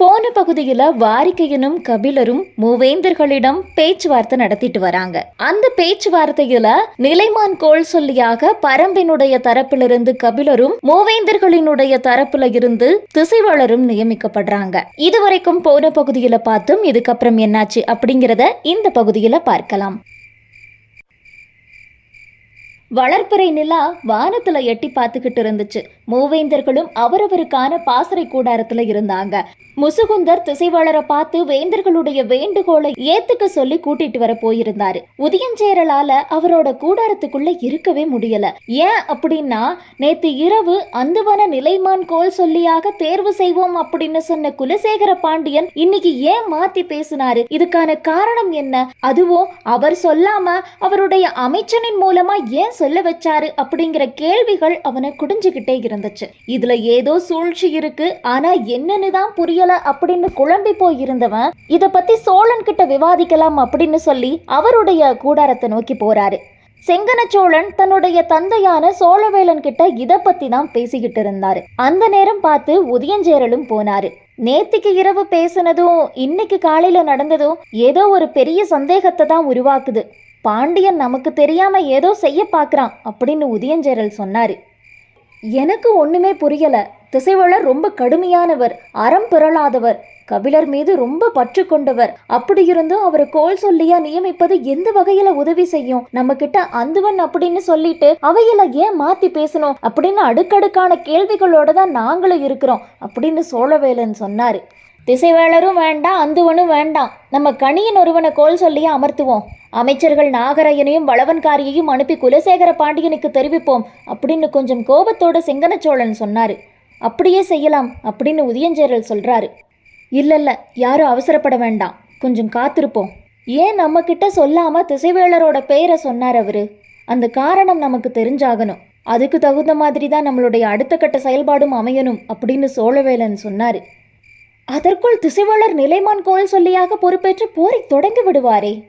போன பகுதியில வாரிக்கையனும் கபிலரும் மூவேந்தர்களிடம் பேச்சுவார்த்தை நடத்திட்டு வராங்க. அந்த பேச்சுவார்த்தையில நிலைமான் கோள் சொல்லியாக பரம்பினுடைய தரப்பிலிருந்து கபிலரும் மூவேந்தர்களினுடைய தரப்புல இருந்து திசைவாளரும் நியமிக்கப்படுறாங்க. இதுவரைக்கும் போன பகுதியில பார்த்தும் இதுக்கப்புறம் என்னாச்சு அப்படிங்கிறத இந்த பகுதியில பார்க்கலாம். வளர்ப்பிறை நிலா வானத்துல எட்டி பார்த்துக்கிட்டு இருந்துச்சு. மூவேந்தர்களும் அவரவருக்கான பாசறை கூடாரத்துல இருந்தாங்க. முசுகுந்தர் திசைவாளரை பார்த்து வேந்தர்களுடைய வேண்டுகோளை ஏத்துக்க சொல்லி கூட்டிட்டு வர போயிருந்தாரு. உதயஞ்சேரலால அவரோட கூடாரத்துக்குள்ள இருக்கவே முடியல. ஏன் அப்படின்னா நேத்து இரவு அந்துவன நிலைமான் கோல் சொல்லியாக தேர்வு செய்வோம் அப்படின்னு சொன்ன குலசேகர பாண்டியன் இன்னைக்கு ஏன் மாத்தி பேசினாரு? இதுக்கான காரணம் என்ன? அதுவும் அவர் சொல்லாம அவருடைய அமைச்சனின் மூலமா ஏன் சொல்ல வச்சாரு அப்படிங்கிற கேள்விகள் அவனை குடிஞ்சுகிட்டே இருந்துச்சு. இதுல ஏதோ சூழ்ச்சி இருக்கு ஆனா என்னன்னு தான் புரியல அப்படின்னு குழம்பி போயிருந்தவன் இத பத்தி சோழன் கிட்ட விவாதிக்கலாம் அப்படின்னு சொல்லி அவருடைய கூடாரத்தை நோக்கி போறாரு. செங்கன சோழன் தன்னுடைய தந்தையான சோழவேலன் கிட்ட இத பத்தி தான் பேசிக்கிட்டு இருந்தாரு. அந்த நேரம் பார்த்து உதயஞ்சேரலும் போனாரு. நேத்திக்கு இரவு பேசினதும் இன்னைக்கு காலையில நடந்ததும் ஏதோ ஒரு பெரிய சந்தேகத்தை தான் உருவாக்குது. பாண்டியன் நமக்கு தெரியாம ஏதோ செய்ய பார்க்குறான் அப்படின்னு உதயஞ்சேரல் சொன்னார். எனக்கு ஒண்ணுமே புரியல. திசைவளர் ரொம்ப கடுமையானவர் அறம் பிறளாதவர் கபிலர் மீது ரொம்ப பற்று கொண்டவர். அப்படி இருந்தும் அவரை கோல் சொல்லியா நியமிப்பது எந்த வகையில உதவி செய்யும்? நம்ம கிட்ட அந்துவன் அப்படின்னு சொல்லிட்டு அவையில ஏன் மாத்தி பேசணும்? அப்படின்னு அடுக்கடுக்கான கேள்விகளோட தான் நாங்களும் இருக்கிறோம் அப்படின்னு சோழவேலன் சொன்னாரு. திசைவேளரும் வேண்டாம் அந்துவனும் வேண்டாம் நம்ம கணியின் ஒருவனை கோல் சொல்லியே அமர்த்துவோம். அமைச்சர்கள் நாகரையனையும் வளவன்காரியையும் அனுப்பி குலசேகர பாண்டியனுக்கு தெரிவிப்போம் அப்படின்னு கொஞ்சம் கோபத்தோட செங்கன சோழன் சொன்னாரு. அப்படியே செய்யலாம் அப்படின்னு உதயஞ்சேரல் சொல்றாரு. இல்லைல்ல யாரும் அவசரப்பட வேண்டாம். கொஞ்சம் காத்திருப்போம். ஏன் நம்ம கிட்ட சொல்லாம திசைவேளரோட பெயரை சொன்னார் அவரு? அந்த காரணம் நமக்கு தெரிஞ்சாகணும். அதுக்கு தகுந்த மாதிரி தான் நம்மளுடைய அடுத்த கட்ட செயல்பாடும் அமையணும் அப்படின்னு சோழவேலன் சொன்னார். அதற்குள் திசைவாளர் நிலைமான் கோல் சொல்லியாக பொறுப்பேற்று போரை தொடங்கி விடுவாரே.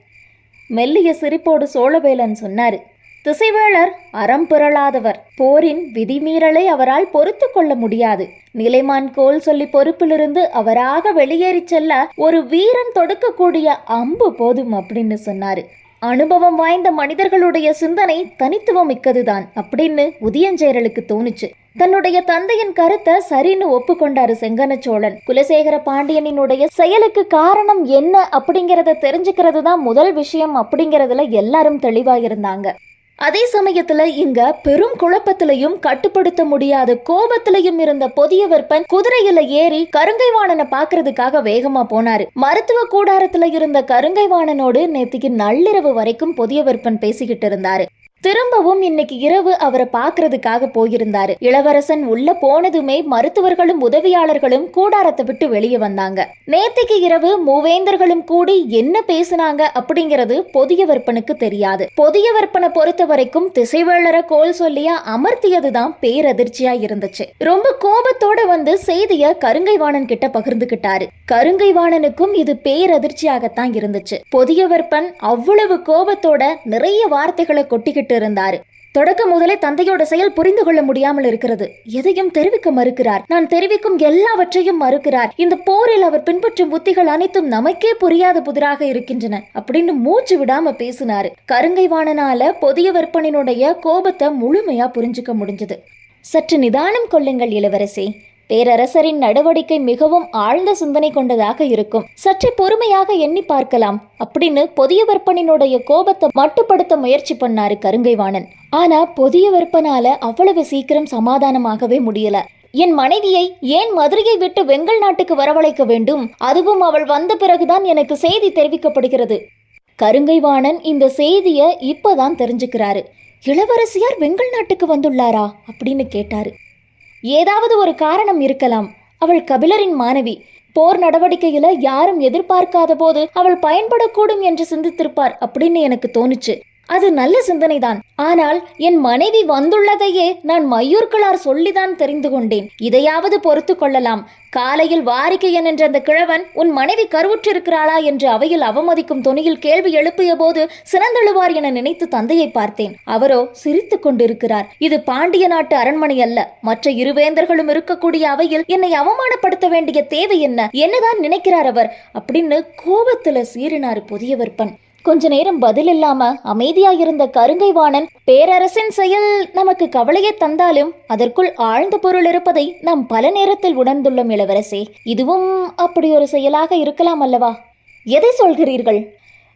மெல்லிய சிரிப்போடு சோழவேலன் சொன்னார் திசைவேளர் அறம் பிறளாதவர் போரின் விதிமீறலை அவரால் பொறுத்து கொள்ள முடியாது. நிலைமான் கோல் சொல்லி பொறுப்பிலிருந்து அவராக வெளியேறிச் செல்ல ஒரு வீரன் தொடுக்கக்கூடிய அம்பு போதும் அப்படின்னு சொன்னாரு. அனுபவம் வாய்ந்த மனிதர்களுடைய சிந்தனை தனித்துவம் மிக்கதுதான் அப்படின்னு உதயஞ்சேரலுக்கு தோணுச்சு. தன்னுடைய தந்தையின் கருத்தை சரின்னு ஒப்புக்கொண்டாரு செங்கன சோழன் குலசேகர பாண்டியனினுடைய செயலுக்கு காரணம் என்ன அப்படிங்கறத தெரிஞ்சுக்கிறது தான் முதல் விஷயம் அப்படிங்கறதுல எல்லாரும் தெளிவா இருந்தாங்க அதே சமயத்துல இங்க பெரும் குழப்பத்திலையும் கட்டுப்படுத்த முடியாத கோபத்திலையும் இருந்த பொதிய விற்பன் குதிரையில ஏறி கருங்கைவாணனை பாக்குறதுக்காக வேகமா போனாரு. மருத்துவ கூடாரத்துல இருந்த கருங்கைவாணனோடு நேத்திக்கு நள்ளிரவு வரைக்கும் பொதிய விற்பன் பேசிக்கிட்டு இருந்தாரு. திரும்பவும் இன்னைக்கு இரவு அவரை பார்க்கறதுக்காக போயிருந்தாரு. இளவரசன் உள்ள போனதுமே மருத்துவர்களும் உதவியாளர்களும் கூடாரத்தை விட்டு வெளியே வந்தாங்க. நேத்திக்கு இரவு மூவேந்தர்களும் கூடி என்ன பேசுனாங்க அப்படிங்கிறது பொதியவர்பனுக்கு தெரியாது. பொதிய பொறுத்த வரைக்கும் திசைவேளர கோல் சொல்லியா அமர்த்தியதுதான் பேரதிர்ச்சியா இருந்துச்சு. ரொம்ப கோபத்தோட வந்து செய்திய கருங்கைவாணன் கிட்ட பகிர்ந்துகிட்டாரு. கருங்கைவாணனுக்கும் இது பேரதிர்ச்சியாகத்தான் இருந்துச்சு. பொதிய அவ்வளவு கோபத்தோட நிறைய வார்த்தைகளை கொட்டிக்கிட்டு இருந்தாரு தொடக்க முதலே தந்தையோட செயல் புரிந்து கொள்ள முடியாமல் இருக்கிறது. எதையும் தெரிவிக்க மறுக்கிறார். நான் தெரிவிக்கும் எல்லாவற்றையும் மறுக்கிறார். இந்த போரில் அவர் பின்பற்றும் புத்திகள் அனைத்தும் நமக்கே புரியாத புதிராக இருக்கின்றன. அப்படின்னு மூச்சு விடாம பேசினாரு. கருங்கைவாணனால பொதிய விற்பனையினுடைய கோபத்தை முழுமையா புரிஞ்சுக்க முடிஞ்சது. சற்று நிதானம் கொள்ளுங்கள் இளவரசே. பேரரசரின் நடவடிக்கை மிகவும் ஆழ்ந்த சிந்தனை கொண்டதாக இருக்கும். சற்று பொறுமையாக எண்ணி பார்க்கலாம். அப்படின்னு பொதிய விற்பனினுடைய கோபத்தை மட்டுப்படுத்த முயற்சி பண்ணாரு கருங்கைவாணன். ஆனா பொதிய விற்பனால அவ்வளவு சீக்கிரம் சமாதானமாகவே முடியல. என் மனைவியை ஏன் மதுரையை விட்டு வெங்கல் நாட்டுக்கு வரவழைக்க வேண்டும்? அதுவும் அவள் வந்த பிறகுதான் எனக்கு செய்தி தெரிவிக்கப்படுகிறது. கருங்கைவாணன் இந்த செய்தியை இப்பதான் தெரிஞ்சுக்கிறாரு. இளவரசியார் வெங்கல் நாட்டுக்கு வந்துள்ளாரா? அப்படின்னு கேட்டாரு. ஏதாவது ஒரு காரணம் இருக்கலாம். அவள் கபிலரின் மாணவி. போர் நடவடிக்கையில யாரும் எதிர்பார்க்காத போது அவள் பயன்படக்கூடும் என்று சிந்தித்திருப்பார் அப்படின்னு எனக்கு தோணுச்சு. அது நல்ல சிந்தனைதான். ஆனால் என் மனைவி வந்துள்ளதையே நான் மையூர்களார் சொல்லிதான் தெரிந்து கொண்டேன். இதையாவது பொறுத்து கொள்ளலாம். காலையில் வாரிக்கையன் என்ற அந்த கிழவன் உன் மனைவி கருவுற்றிருக்கிறாளா என்று அவையில் அவமதிக்கும் துணியில் கேள்வி எழுப்பிய போது சிறந்தெழுவார் என நினைத்து தந்தையை பார்த்தேன். அவரோ சிரித்துக் கொண்டிருக்கிறார். இது பாண்டிய நாட்டு அரண்மனை அல்ல. மற்ற இருவேந்தர்களும் இருக்கக்கூடிய அவையில் என்னை அவமானப்படுத்த வேண்டிய தேவை என்ன? என்னதான் நினைக்கிறார் அவர்? அப்படின்னு கோபத்துல சீறினார் புதியவர்பன் கொஞ்ச நேரம் பதில் இல்லாம அமைதியாயிருந்த கருங்கை வாணன் பேரரசின் செயல் நமக்கு கவலையை தந்தாலும் அதற்குள் ஆழ்ந்த பொருள் இருப்பதை நாம் பல நேரத்தில் உணர்ந்துள்ளோம் இளவரசே. இதுவும் அப்படி ஒரு செயலாக இருக்கலாம் அல்லவா? எதை சொல்கிறீர்கள்?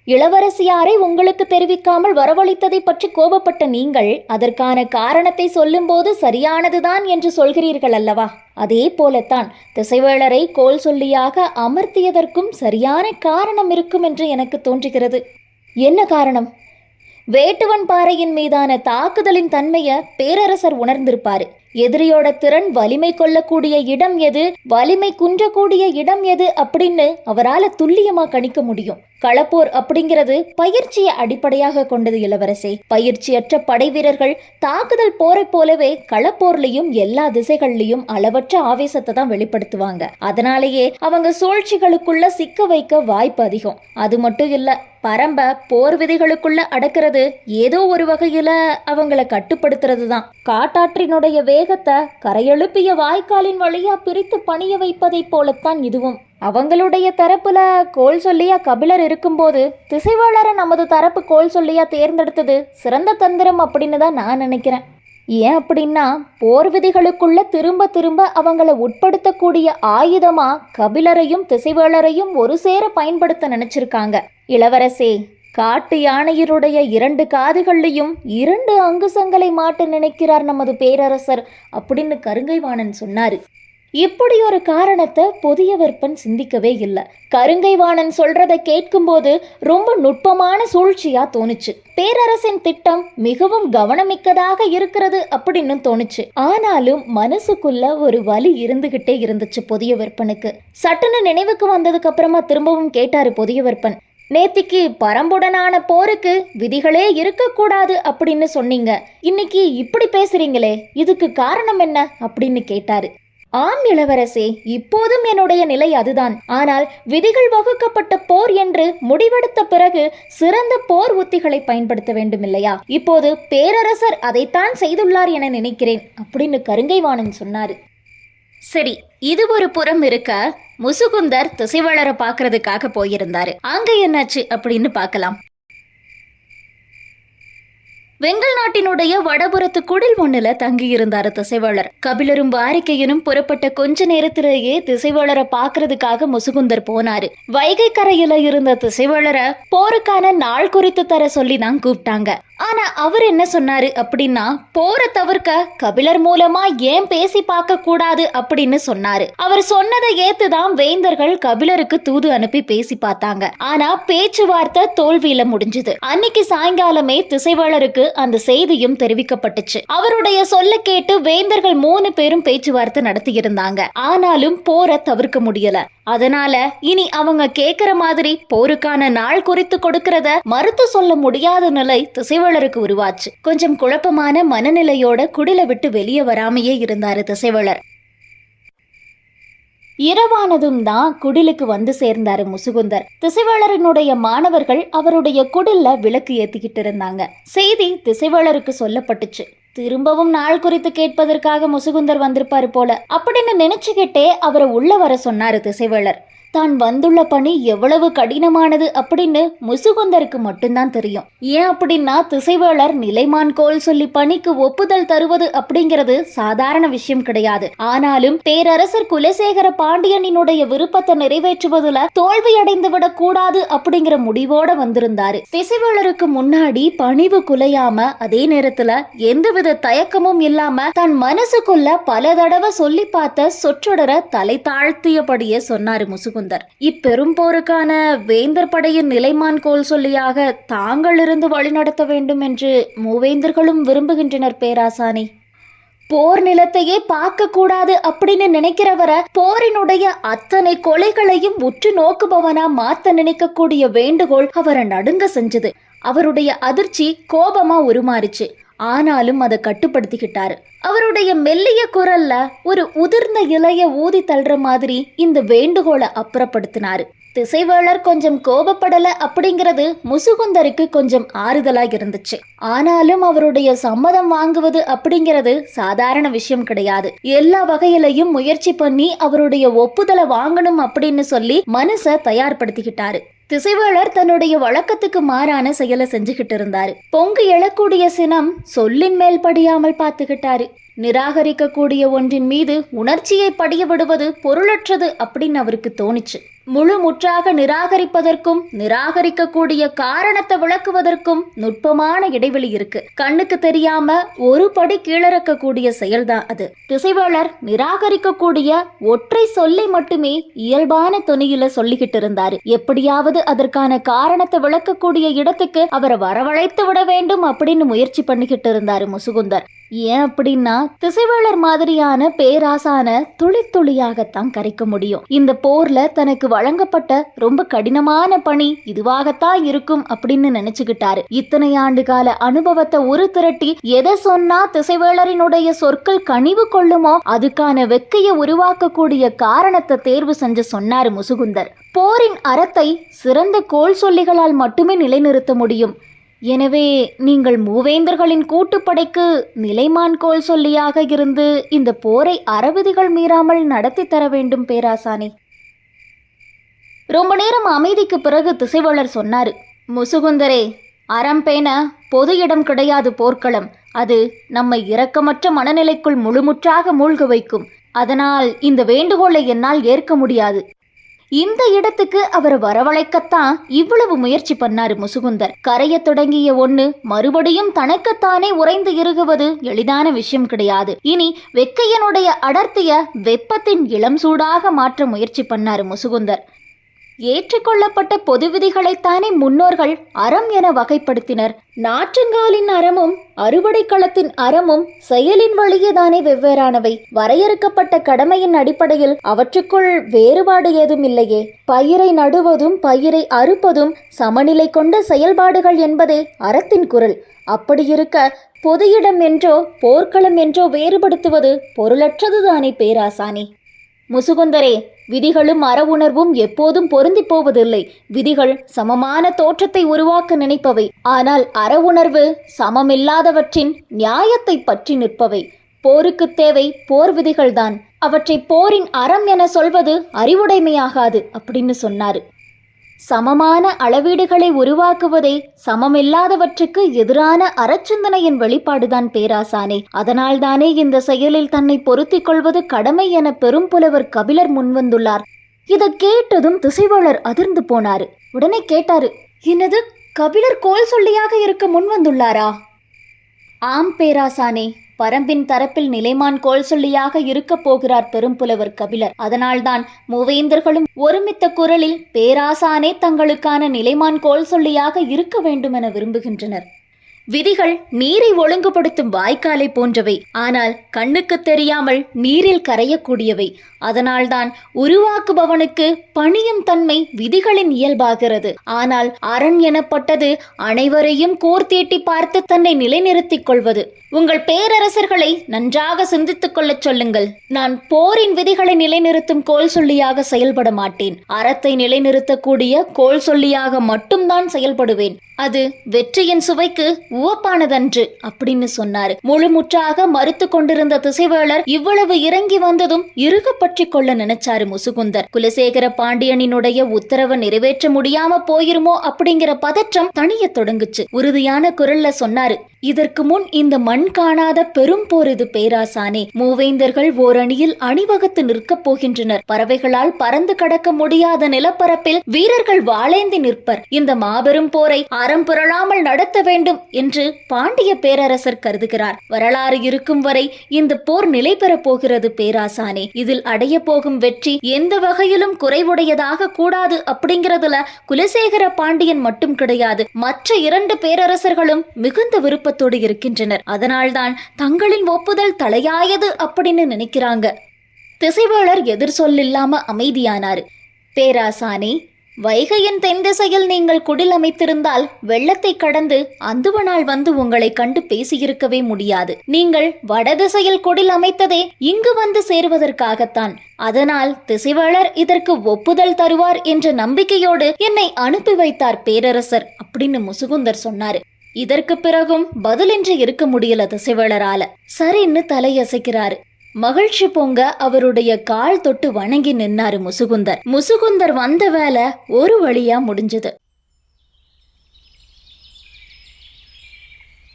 இளவரசியாரை உங்களுக்கு தெரிவிக்காமல் வரவழைத்ததை பற்றி கோபப்பட்ட நீங்கள் அதற்கான காரணத்தை சொல்லும்போது சரியானதுதான் என்று சொல்கிறீர்கள் அல்லவா? அதே போலத்தான் திசைவேளரை கோல் சொல்லியாக அமர்த்தியதற்கும் சரியான காரணம் இருக்கும் என்று எனக்கு தோன்றுகிறது. என்ன காரணம்? வேட்டுவன் பாறையின் மீதான தாக்குதலின் தன்மையை பேரரசர் உணர்ந்திருப்பாரு. எதிரியோட திறன் வலிமை கொள்ளக்கூடிய இடம் எது? வலிமை குன்றக்கூடிய இடம் எது? அப்படின்னு அவரால துல்லியமா கணிக்க முடியும். களப்போர் அப்படிங்கிறது பயிற்சியை அடிப்படையாக கொண்டது இளவரசே. பயிற்சியற்ற படை வீரர்கள் தாக்குதல் போரை போலவே களப்போர்லயும் எல்லா திசைகள்லயும் அளவற்ற ஆவேசத்தை தான் வெளிப்படுத்துவாங்க. அதனாலேயே அவங்க சூழ்ச்சிகளுக்குள்ள சிக்க வைக்க வாய்ப்பு அதிகம். அது மட்டும் இல்ல பரம்ப போர் விதிகளுக்குள்ள அடக்கிறது ஏதோ ஒரு வகையில அவங்கள கட்டுப்படுத்துறது தான் காட்டாற்றினுடைய வேகத்தை கரையெழுப்பிய வாய்க்காலின் வழியா பிரித்து பணிய வைப்பதைப் போலத்தான் இதுவும். அவங்களுடைய தரப்புல கோல் சொல்லியா கபிலர் இருக்கும்போது திசைவாளரை நமது தரப்பு கோல் சொல்லியா தேர்ந்தெடுத்தது சிறந்த தந்திரம் அப்படின்னு தான் நான் நினைக்கிறேன். ஏன் அப்படின்னா போர் விதிகளுக்குள்ள திரும்ப திரும்ப அவங்கள உட்படுத்தக்கூடிய ஆயுதமா கபிலரையும் திசைவேளரையும் ஒரு சேர பயன்படுத்த நினைச்சிருக்காங்க. இளவரசே காட்டு யானையருடைய இரண்டு காதுகள்லையும் இரண்டு அங்குசங்களை மாட்ட நினைக்கிறார் நமது பேரரசர் அப்படின்னு கருங்கைவாணன் சொன்னாரு. இப்படி ஒரு காரணத்தை புதியவர்பன் சிந்திக்கவே இல்லை. கருங்கைவாணன் சொல்றதை கேட்கும்போது ரொம்ப நுட்பமான சூழ்ச்சியா தோணுச்சு. பேரரசின் திட்டம் மிகவும் கவனமிக்கதாக இருக்கிறது அப்படின்னு தோணுச்சு. ஆனாலும் மனசுக்குள்ள ஒரு வலி இருந்துகிட்டே இருந்துச்சு புதியவர்பனுக்கு சட்டுன்னு நினைவுக்கு வந்ததுக்கு அப்புறமா திரும்பவும் கேட்டாரு புதியவர்பன் நேத்திக்கு பரம்புடனான போருக்கு விதிகளே இருக்கக்கூடாது அப்படின்னு சொன்னீங்க. இன்னைக்கு இப்படி பேசுறீங்களே இதுக்கு காரணம் என்ன அப்படின்னு கேட்டாரு. ஆம் இளவரசே இப்போதும் என்னுடைய நிலை அதுதான். ஆனால் விதிகள் வகுக்கப்பட்ட போர் என்று முடிவெடுத்த பிறகு சிறந்த போர் உத்திகளை பயன்படுத்த வேண்டும் இல்லையா இப்போது பேரரசர் அதைத்தான் செய்துள்ளார் என நினைக்கிறேன் அப்படின்னு கருங்கைவாணன் சொன்னாரு. சரி இது ஒரு புறம் இருக்க முசுகுந்தர் திசைவளர பாக்குறதுக்காக போயிருந்தாரு. அங்க என்னாச்சு அப்படின்னு பார்க்கலாம். வெங்கல் நாட்டினுடைய வடபுறத்து குடில் ஒண்ணுல தங்கியிருந்தார் திசைவாளர். கபிலரும் வாரிக்கையனும் புறப்பட்ட கொஞ்ச நேரத்திலேயே திசைவாளரை பாக்குறதுக்காக முசுகுந்தர் போனாரு. வைகை கரையில இருந்த திசைவாளரை போருக்கான நாள் குறித்து தர சொல்லி தான் கூப்பிட்டாங்க. ஆனா அவர் என்ன சொன்னாரு அப்படின்னா போற தவிர்க்க கபிலர் மூலமா ஏன் பேசி பார்க்க கூடாது? அப்படின்னு சொன்னாரு. அவர் சொன்னதை ஏத்துதான் வேந்தர்கள் கபிலருக்கு தூது அனுப்பி பேசி பார்த்தாங்க. ஆனா பேச்சுவார்த்தை தோல்வியில முடிஞ்சது. அன்னைக்கு சாயங்காலமே திசைவாளருக்கு அந்த செய்தியும் தெரிவிக்கப்பட்டுச்சு. அவருடைய சொல்ல கேட்டு வேந்தர்கள் மூணு பேரும் பேச்சுவார்த்தை நடத்தியிருந்தாங்க. ஆனாலும் போரை தவிர்க்க முடியல. அதனால இனி அவங்க கேக்குற மாதிரி போருக்கான நாள் குறித்து கொடுக்கறத மறுத்து சொல்ல முடியாத நிலை திசைவளருக்கு உருவாச்சு. கொஞ்சம் குழப்பமான மனநிலையோட குடில விட்டு வெளியே வராமையே இருந்தாரு திசைவளர். இரவானதும் தான் குடிலுக்கு வந்து சேர்ந்தாரு முசுகுந்தர். திசைவாளரனுடைய மாணவர்கள் அவருடைய குடில்ல விளக்கு ஏத்திக்கிட்டு இருந்தாங்க. செய்தி திசைவாளருக்கு சொல்லப்பட்டுச்சு. திரும்பவும் நாள் குறித்து கேட்பதற்காக முசுகுந்தர் வந்திருப்பாரு போல. அப்படின்னு நினைச்சுக்கிட்டே அவரை உள்ள வர சொன்னாரு திசைவேளர். தான் வந்துள்ள பணி எவ்வளவு கடினமானது அப்படின்னு முசுகுந்தருக்கு மட்டும்தான் தெரியும். ஏன் அப்படின்னா திசைவேளர் நிலைமான் கோல் சொல்லி பணிக்கு ஒப்புதல் தருவது அப்படிங்கிறது சாதாரண விஷயம் கிடையாது. ஆனாலும் பேரரசர் குலசேகர பாண்டியனினுடைய விருப்பத்தை நிறைவேற்றுவதுல தோல்வி அடைந்து விடக் கூடாது அப்படிங்கிற முடிவோட வந்திருந்தாரு. திசைவேளருக்கு முன்னாடி பணிவு குலையாம அதே நேரத்துல எந்தவித தயக்கமும் இல்லாம தன் மனசுக்குள்ள பல தடவை சொல்லி பார்த்த சொற்றொடரை தலை தாழ்த்தியபடியே சொன்னாரு முசுகுந்தர். முகுந்தர் இப்பெரும் போருக்கான வேந்தர் படையின் நிலைமான் கோல் சொல்லியாக தாங்கள் இருந்து வழிநடத்த வேண்டும் என்று மூவேந்தர்களும் விரும்புகின்றனர் பேராசானி. போர் நிலத்தையே பார்க்க கூடாது அப்படின்னு நினைக்கிறவரை போரினுடைய அத்தனை கொலைகளையும் உற்று நோக்குபவனா மாத்த நினைக்கக்கூடிய வேண்டுகோள் அவரை நடுங்க செஞ்சது. அவருடைய அதிர்ச்சி கோபமா உருமாறுச்சு. ஆனாலும் அதை கட்டுப்படுத்திக்கிட்டாரு. அவருடைய மெல்லிய குரல்ல ஒரு உதிர்ந்த இலைய ஊதி தள்ளுற மாதிரி இந்த வேண்டுகோளை அப்புறப்படுத்தினாரு. திசைவேளர் கொஞ்சம் கோபப்படல அப்படிங்கிறது முசுகுந்தருக்கு கொஞ்சம் ஆறுதலா இருந்துச்சு. ஆனாலும் அவருடைய சம்மதம் வாங்குவது அப்படிங்கிறது சாதாரண விஷயம் கிடையாது. எல்லா வகையிலையும் முயற்சி பண்ணி அவருடைய ஒப்புதலை வாங்கணும் அப்படின்னு சொல்லி மனச தயார்படுத்திக்கிட்டாரு. திசைவேளர் தன்னுடைய வழக்கத்துக்கு மாறான செயலை செஞ்சுக்கிட்டு இருந்தாரு. பொங்கு எழக்கூடிய சினம் சொல்லின் மேல் படியாமல் பார்த்துக்கிட்டாரு நிராகரிக்கக்கூடிய ஒன்றின் மீது உணர்ச்சியை படிய விடுவது பொருளற்றது அப்படின்னு அவருக்கு தோணுச்சு. முழு முற்றாக நிராகரிப்பதற்கும் நிராகரிக்கக்கூடிய காரணத்தை விளக்குவதற்கும் நுட்பமான இடைவெளி இருக்கு. கண்ணுக்கு தெரியாம ஒரு படி கீழறக்கக்கூடிய செயல்தான் அது. திசைவாளர் நிராகரிக்கக்கூடிய ஒற்றை சொல்லை மட்டுமே இயல்பான துணியில சொல்லிக்கிட்டு இருந்தாரு. எப்படியாவது அதற்கான காரணத்தை விளக்கக்கூடிய இடத்துக்கு அவரை வரவழைத்து விட வேண்டும் அப்படின்னு முயற்சி பண்ணிக்கிட்டு இருந்தாரு முசுகுந்தர். ஏன் அப்படின்னா திசைவாளர் மாதிரியான பேராசான துளி துளியாகத்தான் கரைக்க முடியும். இந்த போர்ல தனக்கு வழங்கப்பட்ட ரொம்ப கடினமான பணி இதுவாகத்தான் இருக்கும் அப்படின்னு நினைச்சுக்கிட்டாரு. இத்தனை ஆண்டு கால அனுபவத்தை ஒரு திரட்டி எதை சொன்னா திசைவேளரினுடைய சொற்கள் கனிவு கொள்ளுமோ அதுக்கான வெக்கையை உருவாக்கக்கூடிய காரணத்தை தேர்வு செஞ்சு சொன்னாரு முசுகுந்தர். போரின் அறத்தை சிறந்த கோல் சொல்லிகளால் மட்டுமே நிலைநிறுத்த முடியும். எனவே நீங்கள் மூவேந்தர்களின் கூட்டுப்படைக்கு நிலைமான் கோல் சொல்லியாக இருந்து இந்த போரை அறவிதிகள் மீறாமல் நடத்தி தர வேண்டும் பேராசானே. ரொம்ப நேரம் அமைதிக்கு பிறகு திசைவளர் சொன்னார் முசுகுந்தரே அறம் பேண பொது இடம் கிடையாது போர்க்களம். அது நம்மை இரக்கமற்ற மனநிலைக்குள் முழுமுற்றாக மூழ்க வைக்கும். அதனால் இந்த வேண்டுகோளை என்னால் ஏற்க முடியாது. இந்த இடத்துக்கு அவர் வரவழைக்கத்தான் இவ்வளவு முயற்சி பண்ணாரு முசுகுந்தர். கரைய தொடங்கிய ஒண்ணு மறுபடியும் தனக்குத்தானே உறைந்து இறுகுவது எளிதான விஷயம் கிடையாது. இனி வெக்கையனுடைய அடர்த்திய வெப்பத்தின் இளம் சூடாக மாற்ற முயற்சி பண்ணாரு முசுகுந்தர். ஏற்றுக்கொள்ளப்பட்ட பொது விதிகளைத்தானே முன்னோர்கள் அறம் என வகைப்படுத்தினர். நாற்றங்காலின் அறமும் அறுவடை களத்தின் அறமும் செயலின் வழியேதானே வெவ்வேறானவை. வரையறுக்கப்பட்ட கடமையின் அடிப்படையில் அவற்றுக்குள் வேறுபாடு ஏதும் இல்லையே பயிரை நடுவதும் பயிரை அறுப்பதும் சமநிலை கொண்ட செயல்பாடுகள் என்பதே அறத்தின் குரல். அப்படியிருக்க பொது இடம் என்றோ போர்க்களம் என்றோ வேறுபடுத்துவது பொருளற்றதுதானே பேராசானி முசுகுந்தரே விதிகளும் அறவுணர்வும் எப்போதும் பொருந்தி போவதில்லை. விதிகள் சமமான தோற்றத்தை உருவாக்க நினைப்பவை. ஆனால் அறவுணர்வு சமமில்லாதவற்றின் நியாயத்தை பற்றி நிற்பவை. போருக்கு தேவை போர் விதிகள்தான். அவற்றை போரின் அறம் என சொல்வது அறிவுடைமையாகாது அப்படின்னு சொன்னாரு. சமமான அளவீடுகளை உருவாக்குவதே சமமில்லாதவற்றுக்கு எதிரான அறச்சிந்தனையின் வெளிப்பாடுதான் பேராசானே. அதனால்தானே இந்த செயலில் தன்னை பொருத்திக் கொள்வது கடமை என பெரும் புலவர் கபிலர் முன்வந்துள்ளார். இதை கேட்டதும் திசைவாளர் அதிர்ந்து போனாரு. உடனே கேட்டாரு என்னது கபிலர் கோல் சொல்லியாக இருக்க முன்வந்துள்ளாரா? ஆம் பேராசானே. பரம்பின் தரப்பில் நிலைமான் கோல் சொல்லியாக இருக்கப் போகிறார் பெரும்புலவர் கபிலர். அதனால்தான் மூவேந்தர்களும் ஒருமித்த குரலில் பேராசானே தங்களுக்கான நிலைமான் கோல் சொல்லியாக இருக்க வேண்டும் என விரும்புகின்றனர். விதிகள் நீரை ஒழுங்குபடுத்தும் வாய்க்காலை போன்றவை. ஆனால் கண்ணுக்கு தெரியாமல் நீரில் கரையக்கூடியவை. அதனால்தான் உருவாக்குபவனுக்கு பணியும் தன்மை விதிகளின் இயல்பாகிறது. ஆனால் அரண் எனப்பட்டது அனைவரையும் கோர்த்தீட்டி பார்த்து தன்னை நிலைநிறுத்திக் கொள்வது. உங்கள் பேரரசர்களை நன்றாக சிந்தித்துக் கொள்ளச் சொல்லுங்கள். நான் போரின் விதிகளை நிலைநிறுத்தும் கோல் சொல்லியாக செயல்பட மாட்டேன். அறத்தை நிலைநிறுத்தக்கூடிய கோல் சொல்லியாக மட்டும்தான் செயல்படுவேன். அது வெற்றியின் சுவைக்கு உவப்பானதன்று அப்படின்னு சொன்னாரு. முழுமுற்றாக மறுத்து கொண்டிருந்த திசைவேளர் இவ்வளவு இறங்கி வந்ததும் இறுக பற்றி கொள்ள நினைச்சாரு முசுகுந்தர். குலசேகர பாண்டியனினுடைய உத்தரவை நிறைவேற்ற முடியாம போயிருமோ அப்படிங்கிற பதற்றம் தனிய தொடங்குச்சு. உறுதியான குரல்ல சொன்னாரு இதற்கு முன் இந்த மண் காணாத பெரும் போர் இது பேராசானே. மூவேந்தர்கள் ஓரணியில் அணிவகுத்து நிற்கப் போகின்றனர். பறவைகளால் பறந்து கடக்க முடியாத நிலப்பரப்பில் வீரர்கள் வாழேந்தி நிற்பர். இந்த மாபெரும் போரை அறம் புரளாமல் நடத்த வேண்டும் என்று பாண்டிய பேரரசர் கருதுகிறார். வரலாறு இருக்கும் வரை இந்த போர் நிலை பெறப் போகிறது பேராசானே. இதில் அடைய போகும் வெற்றி எந்த வகையிலும் குறைவுடையதாக கூடாது அப்படிங்கிறதுல குலசேகர பாண்டியன் மட்டும் கிடையாது. மற்ற இரண்டு பேரரசர்களும் மிகுந்த விருப்பத்தோடு இருக்கின்றனர். அதனால்தான் தங்களின் ஒப்புதல் தலையாயது அப்படின்னு நினைக்கிறாங்க. திசைவேளர் எதிர் சொல்லில்லாம அமைதியானார். பேராசானே வைகையின் தென் திசையில் நீங்கள் குடில் அமைத்திருந்தால் வெள்ளத்தை கடந்து அந்துவனால் வந்து உங்களை கண்டு பேசியிருக்கவே முடியாது. நீங்கள் வடதிசையில் குடில் அமைத்ததே இங்கு வந்து சேருவதற்காகத்தான். அதனால் திசைவாளர் இதற்கு ஒப்புதல் தருவார் என்ற நம்பிக்கையோடு என்னை அனுப்பி வைத்தார் பேரரசர் அப்படின்னு முசுகுந்தர் சொன்னாரு. இதற்கு பிறகும் பதிலின்றி இருக்க முடியல திசைவேளரால. சரின்னு தலையசைக்கிறாரு. மகிழ்ச்சி பொங்க அவருடைய கால் தொட்டு வணங்கி நின்னாரு முசுகுந்தர். முசுகுந்தர் வந்த வேலை ஒரு வழியா முடிஞ்சது.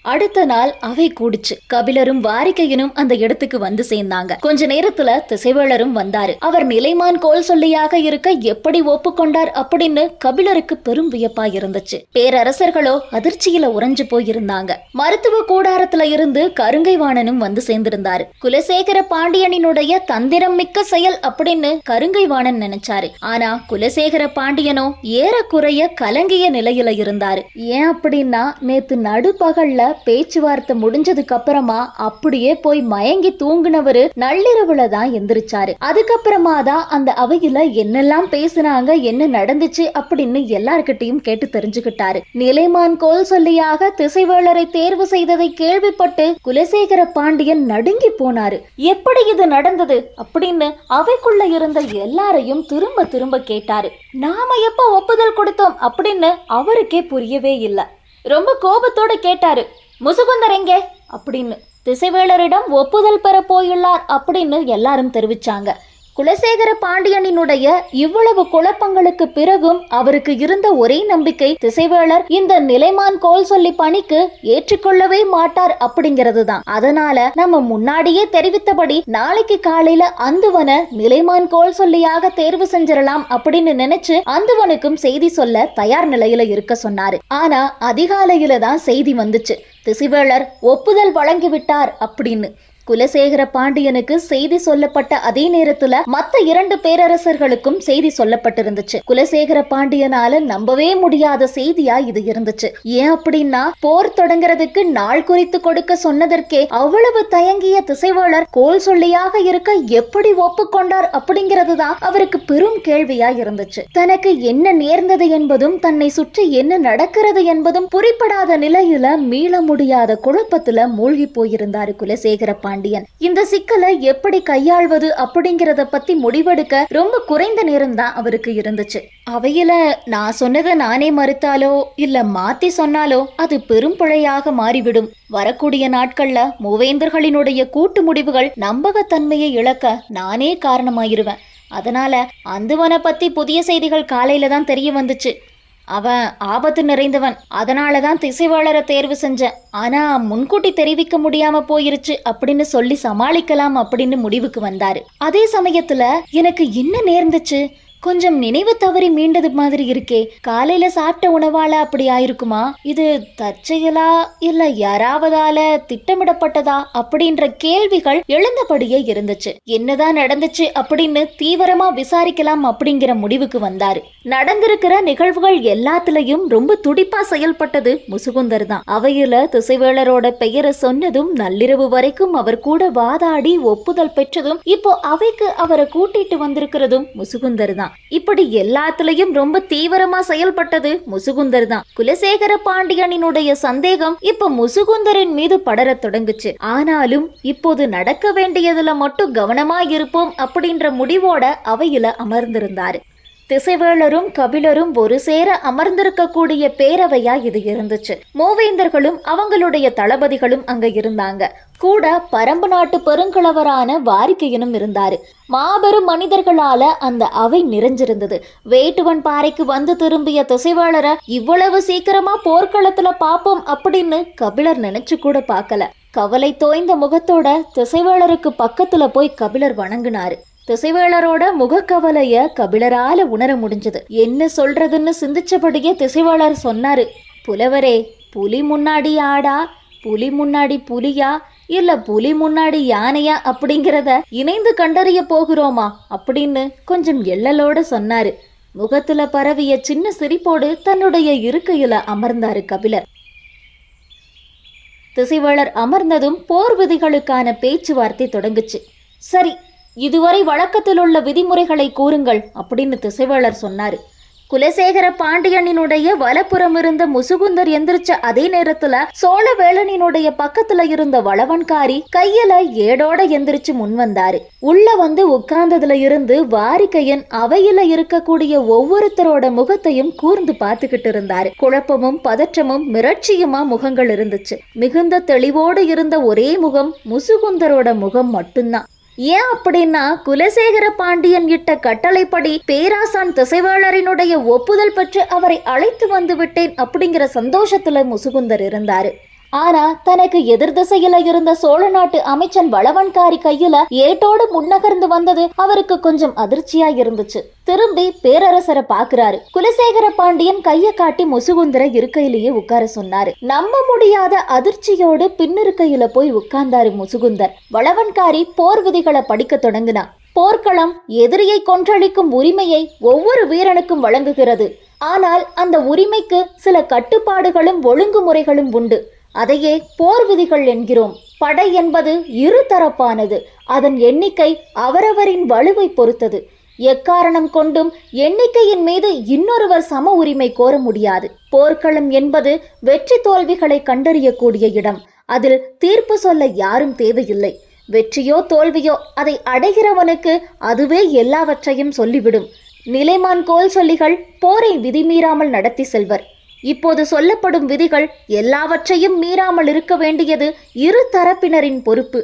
அடுத்த நாள் அவை கூடுச்சு. கபிலரும் வாரிக்கையனும் அந்த இடத்துக்கு வந்து சேர்ந்தாங்க. கொஞ்ச நேரத்துல திசைவேளரும் வந்தாரு. அவர் நிலைமான் கோல் சொல்லியாக இருக்க எப்படி ஒப்புக்கொண்டார் அப்படின்னு கபிலருக்கு பெரும் வியப்பா இருந்துச்சு. பேரரசர்களோ அதிர்ச்சியில உறைஞ்சு போயிருந்தாங்க. மருத்துவ கூடாரத்துல இருந்து கருங்கைவாணனும் வந்து சேர்ந்திருந்தாரு. குலசேகர பாண்டியனினுடைய தந்திரம் மிக்க செயல் அப்படின்னு கருங்கைவாணன் நினைச்சாரு. ஆனா குலசேகர பாண்டியனோ ஏறக்குறைய கலங்கிய நிலையில இருந்தாரு. ஏன் அப்படின்னா நேத்து நடுப்பகல்ல பேச்சுவார்த்தை முடிஞ்சதுக்கு அப்புறமா அப்படியே போய் மயங்கி தூங்குனவரு நள்ளிரவுல தான் எந்திரிச்சாரு. அதுக்கப்புறமா தான் அந்த அவையில என்னெல்லாம் பேசினாங்க என்ன நடந்துச்சு அப்படின்னு எல்லார்கிட்டையும் கேட்டு தெரிஞ்சுக்கிட்டாரு. நிலைமான் கோல் சொல்லியாக திசைவேளரை தேர்வு செய்ததை கேள்விப்பட்டு குலசேகர பாண்டியன் நடுங்கி போனாரு. எப்படி இது நடந்தது? அப்படின்னு அவைக்குள்ள இருந்த எல்லாரையும் திரும்ப திரும்ப கேட்டாரு. நாம எப்ப ஒப்புதல் கொடுத்தோம்? அப்படின்னு அவருக்கே புரியவே இல்லை. ரொம்ப கோபத்தோட கேட்டாரு. முசுகுந்தர் எங்கே அப்படின்னு திசைவேளரிடம் ஒப்புதல் பெற போயுள்ளார் அப்படின்னு எல்லாரும் தெரிவிச்சாங்க. குலசேகர பாண்டியனினுடைய இவ்வளவு குழப்பங்களுக்கு பிறகும் அவருக்கு இருந்த ஒரே நம்பிக்கை திசைவேளர் இந்த நிலைமான் கோல் சொல்லி பணிக்கு ஏற்றுக்கொள்ளவே மாட்டார் அப்படிங்கிறது தான் அதனால நம்ம முன்னாடியே தெரிவித்தபடி நாளைக்கு காலையில அந்துவன நிலைமான் கோல் சொல்லியாக தேர்வு செஞ்சிடலாம் அப்படின்னு நினைச்சு அந்துவனுக்கும் செய்தி சொல்ல தயார் நிலையில இருக்க சொன்னாரு. ஆனா அதிகாலையில தான் செய்தி வந்துச்சு. திசிவேளர் ஒப்புதல் வழங்கிவிட்டார் அப்படின்னு. குலசேகர பாண்டியனுக்கு செய்தி சொல்லப்பட்ட அதே நேரத்துல மத்த இரண்டு பேரரசர்களுக்கும் செய்தி சொல்லப்பட்டிருந்துச்சு. குலசேகர பாண்டியனால நம்பவே முடியாத செய்தியா இது இருந்துச்சு. ஏன் அப்படின்னா போர் தொடங்குறதுக்கு நாள் குறித்து கொடுக்க சொன்னதற்கே அவ்வளவு தயங்கிய திசைவாளர் கோல் சொல்லியாக இருக்க எப்படி ஒப்புக்கொண்டார் அப்படிங்கிறது தான் அவருக்கு பெரும் கேள்வியா இருந்துச்சு. தனக்கு என்ன நேர்ந்தது என்பதும் தன்னை சுற்றி என்ன நடக்கிறது என்பதும் புரிப்படாத நிலையில மீள முடியாத குழப்பத்துல மூழ்கி போயிருந்தாரு குலசேகர பாண்டியன். இந்த சிக்கலை எப்படி கையாள்வது அப்படிங்கறத பத்தி முடிவெடுக்க ரொம்ப குறைந்த நேரம் தான் அவருக்கு இருந்துச்சு. அவையில நான் சொன்னதை நானே மறுத்தாலோ இல்ல மாத்தி சொன்னாலோ அது பெரும் பிழையாக மாறிவிடும். வரக்கூடிய நாட்கள்ல மூவேந்தர்களினுடைய கூட்டு முடிவுகள் நம்பகத்தன்மையை இழக்க நானே காரணமாயிருவேன். அதனால அந்துவனை பத்தி புதிய செய்திகள் காலையில தான் தெரிய வந்துச்சு. அவன் ஆபத்து நிறைந்தவன். அதனால தான் திசைவாளரை தேர்வு செஞ்சேன் ஆனா முன்கூட்டி தெரிவிக்க முடியாம போயிருச்சு அப்படின்னு சொல்லி சமாளிக்கலாம் அப்படின்னு முடிவுக்கு வந்தாரு. அதே சமயத்துல எனக்கு என்ன நேர்ந்துச்சு? கொஞ்சம் நினைவு தவறி மீண்டது மாதிரி இருக்கே. காலையில சாப்பிட்ட உணவால அப்படி ஆயிருக்குமா? இது தற்செயலா இல்ல யாராவதால திட்டமிடப்பட்டதா? அப்படின்ற கேள்விகள் எழுந்தபடியே இருந்துச்சு. என்னதான் நடந்துச்சு அப்படின்னு தீவிரமா விசாரிக்கலாம் அப்படிங்கிற முடிவுக்கு வந்தாரு. நடந்திருக்கிற நிகழ்வுகள் எல்லாத்துலயும் ரொம்ப துடிப்பா செயல்பட்டது முசுகுந்தர் தான். அவையில திசைவேளரோட பெயரை சொன்னதும் நள்ளிரவு வரைக்கும் அவர் கூட வாதாடி ஒப்புதல் பெற்றதும் இப்போ அவைக்கு அவரை கூட்டிட்டு வந்திருக்கிறதும் முசுகுந்தர் தான். இப்படி எல்லாத்துலயும் ரொம்ப தீவிரமா செயல்பட்டது முசுகுந்தர் தான். குலசேகர பாண்டியனினுடைய சந்தேகம் இப்ப முசுகுந்தரின் மீது படரத் தொடங்குச்சு. ஆனாலும் இப்போது நடக்க வேண்டியதுல மட்டும் கவனமா இருப்போம் அப்படின்ற முடிவோட அவையில அமர்ந்திருந்தாரு. திசைவேளரும் கபிலரும் ஒரு சேர அமர்ந்திருக்கக்கூடிய பேரவையா இது இருந்துச்சு. மூவேந்தர்களும் அவங்களுடைய தளபதிகளும் அங்க இருந்தாங்க. கூட பரம்பு நாட்டு பெருங்கிழவரான வாரிக்கையனும் இருந்தாரு. மாபெரும் மனிதர்களால அந்த அவை நிறைஞ்சிருந்தது. வேட்டுவன் பாறைக்கு வந்து திரும்பிய திசைவேளரை இவ்வளவு சீக்கிரமா போர்க்களத்துல பாப்போம் அப்படின்னு கபிலர் நினைச்சு கூட பார்க்கல கவலை தோய்ந்த முகத்தோட திசைவேளருக்கு பக்கத்துல போய் கபிலர் வணங்கினாரு. திசைவேளரோட முகக்கவலைய கபிலரால உணர முடிஞ்சது. என்ன சொல்றதுன்னு சிந்திச்சபடியே திசைவேளர் சொன்னாரு. புலவரே புலி முன்னாடி ஆடா புலி முன்னாடி புலியா இல்ல புலி முன்னாடி யானையா அப்படிங்கிறத இணைந்து கண்டறிய போகிறோமா? அப்படின்னு கொஞ்சம் எள்ளலோட சொன்னாரு. முகத்துல பரவிய சின்ன சிரிப்போடு தன்னுடைய இருக்கையில அமர்ந்தாரு கபிலர். திசைவேளர் அமர்ந்ததும் போர் விதிகளுக்கான பேச்சுவார்த்தை தொடங்குச்சு. சரி இதுவரை வழக்கத்தில் உள்ள விதிமுறைகளை கூறுங்கள் அப்படின்னு திசைவேளர் சொன்னார். குலசேகர பாண்டியனினுடைய வலப்புறம் இருந்த முசுகுந்தர் எந்திரிச்ச அதே நேரத்துல சோழவேளனினுடைய பக்கத்துல இருந்த வளவன்காரி கையில ஏடோட எந்திரிச்சு முன் வந்தாரு. உள்ள வந்து உட்கார்ந்ததுல இருந்து வாரிக்கையன் அவையில இருக்கக்கூடிய ஒவ்வொருத்தரோட முகத்தையும் கூர்ந்து பார்த்துக்கிட்டு இருந்தாரு. குழப்பமும் பதற்றமும் மிரட்சியுமா முகங்கள் இருந்துச்சு. மிகுந்த தெளிவோடு இருந்த ஒரே முகம் முசுகுந்தரோட முகம் மட்டும்தான். ஏன் அப்படின்னா குலசேகர பாண்டியன் இட்ட கட்டளைப்படி பேராசான் திசைவாளரினுடைய ஒப்புதல் பெற்று அவரை அழைத்து வந்து விட்டேன் அப்படிங்கிற சந்தோஷத்துல முசுகுந்தர் இருந்தாரு. ஆனா தனக்கு எதிர் திசையில இருந்த சோழ நாட்டு அமைச்சன் வளவன்காரி கையில ஏட்டோடு முன்னகர்ந்து வந்தது அவருக்கு கொஞ்சம் அதிர்ச்சியா இருந்துச்சு. திரும்பி பேரரசரை பாக்குறாரு. குலசேகர பாண்டியன் கைய காட்டி முசுகுந்தர இருக்கையிலேயே உட்கார சொன்னாரு. நம்ப முடியாத அதிர்ச்சியோடு பின்னிருக்கையில போய் உட்கார்ந்தாரு முசுகுந்தர். வளவன்காரி போர் விதிகளை படிக்க தொடங்கினா. போர்க்களம் எதிரியை கொன்றளிக்கும் உரிமையை ஒவ்வொரு வீரனுக்கும் வழங்குகிறது. ஆனால் அந்த உரிமைக்கு சில கட்டுப்பாடுகளும் ஒழுங்குமுறைகளும் உண்டு. அதையே போர் விதிகள் என்கிறோம். படை என்பது இருதரப்பானது அதன் எண்ணிக்கை அவரவரின் வலுவை பொறுத்தது. எக்காரணம் கொண்டும் எண்ணிக்கையின் மீது இன்னொருவர் சம உரிமை கோர முடியாது. போர்க்களம் என்பது வெற்றி தோல்விகளை கண்டறியக்கூடிய இடம். அதில் தீர்ப்பு சொல்ல யாரும் தேவையில்லை. வெற்றியோ தோல்வியோ அதை அடைகிறவனுக்கு அதுவே எல்லாவற்றையும் சொல்லிவிடும். நிலைமான் கோல் சொல்லிகள் போரை விதிமீறாமல் நடத்தி செல்வர். இப்போது சொல்லப்படும் விதிகள் எல்லாவற்றையும் மீறாமல் இருக்க வேண்டியது இரு தரப்பினரின் பொறுப்பு.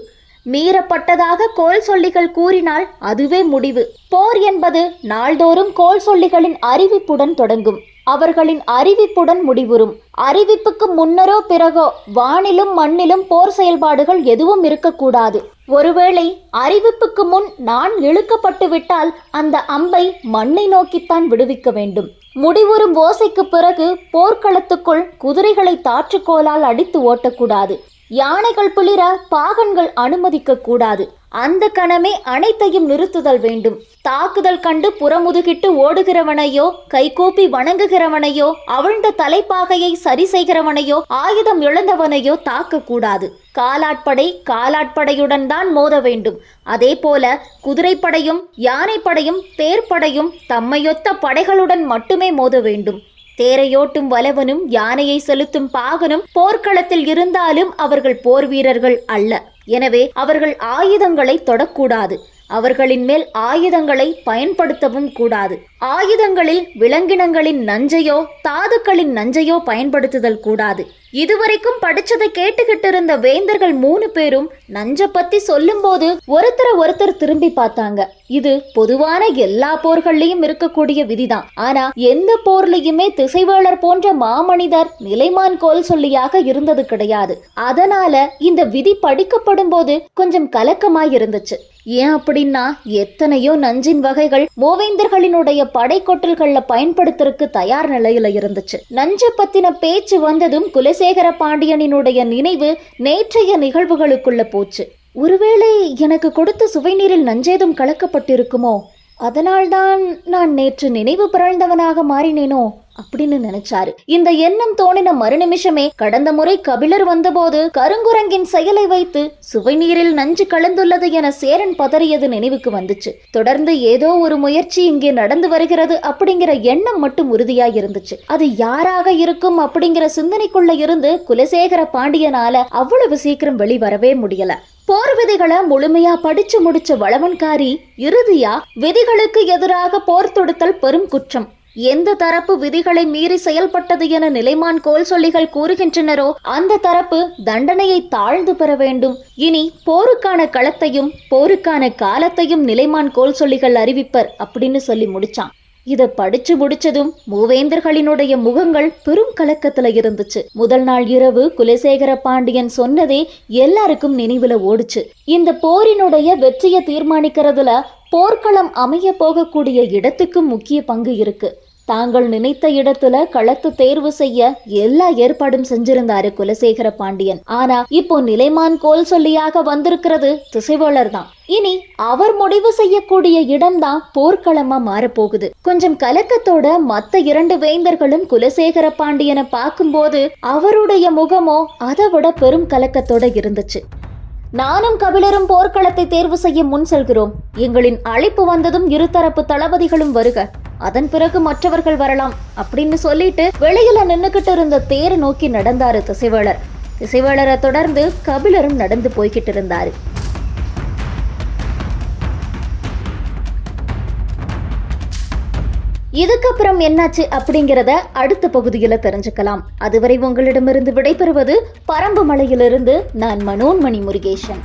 மீறப்பட்டதாக கோல் சொல்லிகள் கூறினால் அதுவே முடிவு. போர் என்பது நாள்தோறும் கோல் சொல்லிகளின் அறிவிப்புடன் தொடங்கும். அவர்களின் அறிவிப்புடன் முடிவுறும். அறிவிப்புக்கு முன்னரோ பிறகோ வானிலும் மண்ணிலும் போர் செயல்பாடுகள் எதுவும் இருக்கக்கூடாது. ஒருவேளை அறிவிப்புக்கு முன் நான் இழுக்கப்பட்டு விட்டால் அந்த அம்பை மண்ணை நோக்கித்தான் விடுவிக்க வேண்டும். முடிவுறும் ஓசைக்கு பிறகு போர்க்களத்துக்குள் குதிரைகளை தாற்றுக்கோலால் அடித்து ஓட்டக்கூடாது. யானைகள் புளிர பாகன்கள் அனுமதிக்க கூடாது அந்த கணமே அனைத்தையும் நிறுத்துதல் வேண்டும். தாக்குதல் கண்டு புறமுதுகிட்டு ஓடுகிறவனையோ கைகூப்பி வணங்குகிறவனையோ அவிழ்ந்த தலைப்பாகையை சரி செய்கிறவனையோ ஆயுதம் இழந்தவனையோ தாக்கக்கூடாது. காலாட்படை காலாட்படையுடன் தான் மோத வேண்டும். அதே போல குதிரைப்படையும் யானைப்படையும் தேர்ப்படையும் தம்மையொத்த படைகளுடன் மட்டுமே மோத வேண்டும். தேரையோட்டும் வலவனும் யானையை செலுத்தும் பாகனும் போர்க்களத்தில் இருந்தாலும் அவர்கள் போர் வீரர்கள் அல்ல. எனவே அவர்கள் ஆயுதங்களை தொடக்கூடாது. அவர்களின் மேல் ஆயுதங்களை பயன்படுத்தவும் கூடாது. ஆயுதங்களில் விலங்கினங்களின் நஞ்சையோ தாதுக்களின் நஞ்சையோ பயன்படுத்துதல் கூடாது. இதுவரைக்கும் படிச்சதை கேட்டுக்கிட்டு இருந்த வேந்தர்கள் மூணு பேரும் நஞ்ச பத்தி சொல்லும்போது ஒருத்தரை ஒருத்தர் திரும்பி பார்த்தாங்க. இது பொதுவான எல்லா போர்கள்லயும் இருக்கக்கூடிய விதிதான். ஆனா எந்த போர்லயுமே திசைவேளர் போன்ற மாமனிதர் நிலைமான் கோல் சொல்லியாக இருந்தது கிடையாது. அதனால இந்த விதி படிக்கப்படும் போது கொஞ்சம் கலக்கமாய் இருந்துச்சு ஏன் அப்படின்னா எத்தனையோ நஞ்சின் வகைகள் மூவேந்தர்களினுடைய படைக்கொட்டல்கள்ல பயன்படுத்துறதுக்கு தயார் நிலையில இருந்துச்சு. நஞ்ச பத்தின பேச்சு வந்ததும் குலசேகர பாண்டியனினுடைய நினைவு நேற்றைய நிகழ்வுகளுக்குள்ள போச்சு. ஒருவேளை எனக்கு கொடுத்த சுவைநீரில் நஞ்சேதும் கலக்கப்பட்டிருக்குமோ? அதனால்தான் நான் நேற்று நினைவு பிறழ்ந்தவனாக மாறினேனோ? அப்படின்னு நினைச்சாரு. இந்த எண்ணம் தோணின மறுநிமிஷமே கடந்த முறை கபிலர் வந்தபோது கருங்குரங்கின் செயலை வைத்து சுவைநீரில் நஞ்சு கலந்துள்ளது என சேரன் பதறியது நினைவுக்கு வந்துச்சு. தொடர்ந்து ஏதோ ஒரு முயற்சி இங்கே நடந்து வருகிறது அப்படிங்கிற எண்ணம் மட்டும் உறுதியா இருந்துச்சு. அது யாராக இருக்கும் அப்படிங்கிற சிந்தனைக்குள்ள இருந்து குலசேகர பாண்டியனால அவ்வளவு சீக்கிரம் வெளிவரவே முடியல. போர் விதிகளை முழுமையா படிச்சு முடிச்ச வளவன்காரி இறுதியா விதிகளுக்கு எதிராக போர் தொடுத்தல் பெரும் குற்றம். எந்த தரப்பு விதிகளை மீறி செயல்பட்டது என நிலைமான் கோல் சொல்லிகள் கூறுகின்றனரோ அந்த தரப்பு தண்டனையை தாழ்ந்து பெற வேண்டும். இனி போருக்கான களத்தையும் போருக்கான காலத்தையும் நிலைமான் கோல் சொல்லிகள் அறிவிப்பர் அப்படின்னு சொல்லி முடிச்சான். இதை படிச்சு முடிச்சதும் மூவேந்தர்களினுடைய முகங்கள் பெரும் கலக்கத்துல இருந்துச்சு. முதல் நாள் இரவு குலசேகர பாண்டியன் சொன்னதே எல்லாருக்கும் நினைவுல ஓடுச்சு. இந்த போரினுடைய வெற்றியை தீர்மானிக்கிறதுல போர்க்களம் அமைய போகக்கூடிய இடத்துக்கும் முக்கிய பங்கு இருக்கு. தாங்கள் நினைத்த இடத்துல களத்து தேர்வு செய்ய எல்லா ஏற்பாடும் செஞ்சிருந்தாரு குலசேகர பாண்டியன். ஆனா இப்போ நிலைமான் கோல் சொல்லியாக வந்திருக்கிறது திசைவாளர் தான் இனி அவர் முடிவு செய்யக்கூடிய இடம்தான் போர்க்களமா மாறப்போகுது. கொஞ்சம் கலக்கத்தோட மத்த இரண்டு வேந்தர்களும் குலசேகர பாண்டியனை பார்க்கும்போது அவருடைய முகமோ அதை விட பெரும் கலக்கத்தோட இருந்துச்சு. நானும் கபிலரும் போர்க்களத்தை தேர்வு செய்ய முன் செல்கிறோம். எங்களின் அழைப்பு வந்ததும் இருதரப்பு தளபதிகளும் வருக. அதன் பிறகு மற்றவர்கள் வரலாம் அப்படின்னு சொல்லிட்டு வெளியில நின்னுகிட்டு இருந்த தேரை நோக்கி நடந்தாரு திசைவேளர் திசைவேளரை தொடர்ந்து கபிலரும் நடந்து போய்கிட்டு இருந்தாரு. இதுக்கப்புறம் என்னாச்சு அப்படிங்கிறத அடுத்த பகுதியில் தெரிஞ்சுக்கலாம். அதுவரை உங்களிடமிருந்து விடைபெறுவது பரம்பு மலையிலிருந்து நான் மனோன்மணி முருகேசன்.